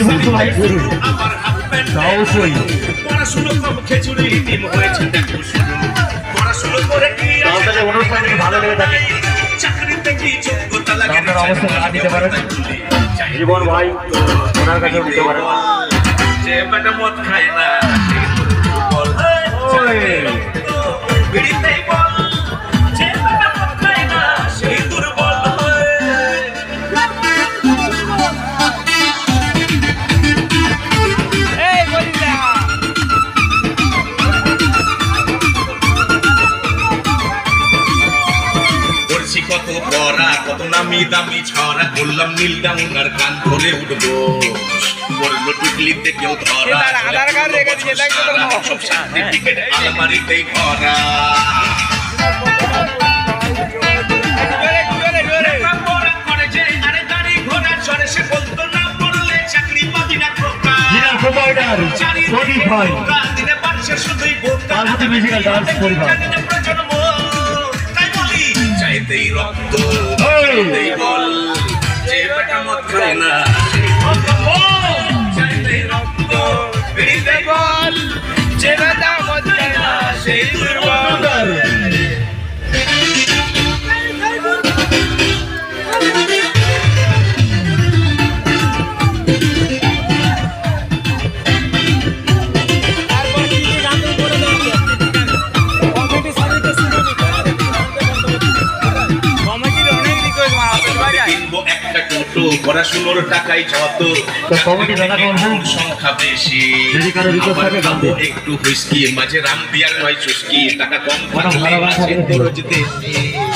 জীবন্ত অবশ্যই অবশ্যই না দিতে পারেন। জীবন ভাই ওনার কাছে মদ খায় না। করছি কত পড়া কত নামি দামি ছড়া বললাম নীল ডাউনার গান ধরে উঠবো। বলল টুকলিতে কেউ ধরা আধার কার্ড রেখে দিয়ে দেখো সব সার্টিফিকেট ভরা। প্রোভাইডার শুধুই বোকা ডান্স পরিবার। চাইতেই রক্ত। চাইতেই বল যে বেটা মদ খায় না। রক্ত। বেরিতে বল যে বেটা মদ খায় না। সেই পড়াশুনোর টাকাই যত কমিটি দাদা কোন সংখ্যা বেশি। যদি কারও request থাকে গান খাব একটু হুইস্কি মাঝে রাম বিয়ার নয় চুস্কি টাকা কম ভালো ভালো গান